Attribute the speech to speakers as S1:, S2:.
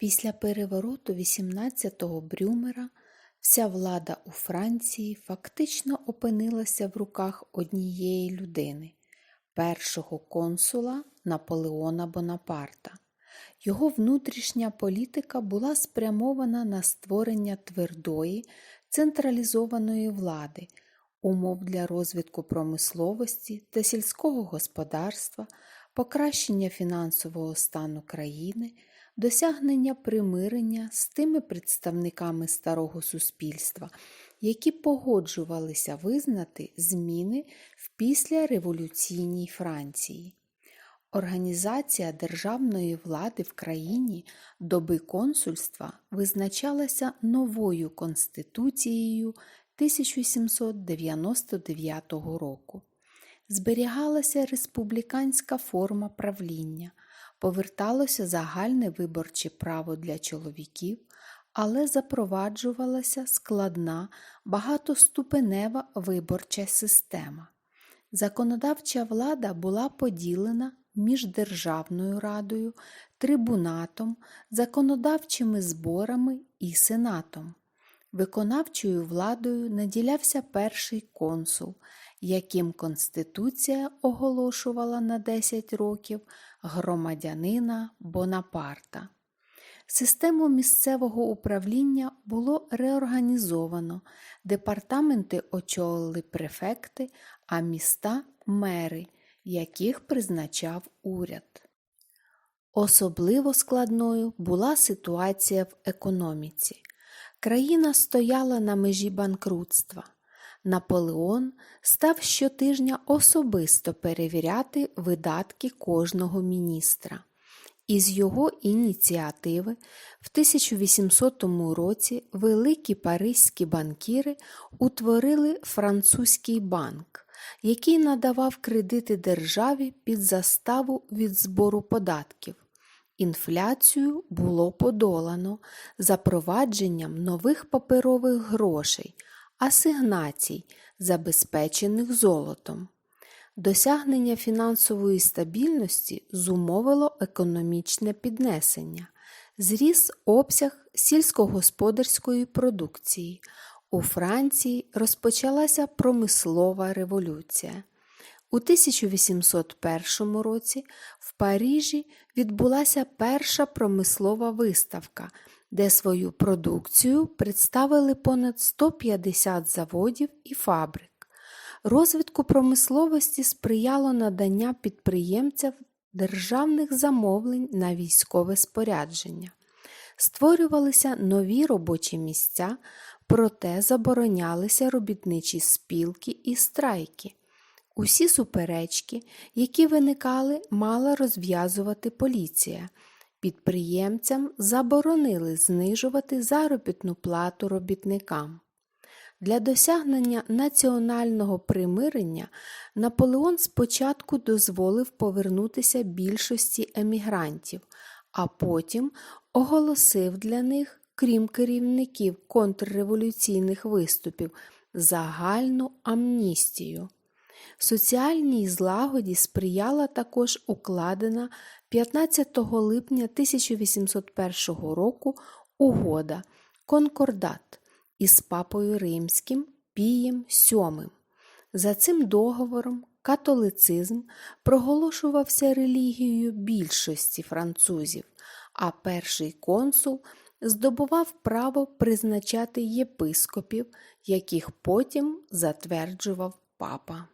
S1: Після перевороту 18-го Брюмера вся влада у Франції фактично опинилася в руках однієї людини першого консула Наполеона Бонапарта. Його внутрішня політика була спрямована на створення твердої, централізованої влади, умов для розвитку промисловості та сільського господарства, покращення фінансового стану країни, досягнення примирення з тими представниками старого суспільства, які погоджувалися визнати зміни в післяреволюційній Франції. Організація державної влади в країні доби консульства визначалася новою конституцією 1799 року. Зберігалася республіканська форма правління, поверталося загальне виборче право для чоловіків, але запроваджувалася складна багатоступенева виборча система. Законодавча влада була поділена між Державною радою, трибунатом, законодавчими зборами і сенатом. Виконавчою владою наділявся перший консул, яким Конституція оголошувала на 10 років громадянина Бонапарта. Систему місцевого управління було реорганізовано, департаменти очолили префекти, а міста мери, яких призначав уряд. Особливо складною була ситуація в економіці. Країна стояла на межі банкрутства. Наполеон став щотижня особисто перевіряти видатки кожного міністра. Із його ініціативи в 1800 році великі паризькі банкіри утворили французький банк, який надавав кредити державі під заставу від збору податків. Інфляцію було подолано запровадженням нових паперових грошей, асигнацій, забезпечених золотом. Досягнення фінансової стабільності зумовило економічне піднесення, зріс обсяг сільськогосподарської продукції. У Франції розпочалася промислова революція. У 1801 році в Парижі відбулася перша промислова виставка, де свою продукцію представили понад 150 заводів і фабрик. Розвитку промисловості сприяло надання підприємцям державних замовлень на військове спорядження. Створювалися нові робочі місця, проте заборонялися робітничі спілки і страйки. Усі суперечки, які виникали, мала розв'язувати поліція. Підприємцям заборонили знижувати заробітну плату робітникам. Для досягнення національного примирення Наполеон спочатку дозволив повернутися більшості емігрантів, а потім оголосив для них, крім керівників контрреволюційних виступів, загальну амністію. Соціальній злагоді сприяла також укладена 15 липня 1801 року угода Конкордат із папою римським Пієм VII. За цим договором католицизм проголошувався релігією більшості французів, а перший консул здобував право призначати єпископів, яких потім затверджував папа.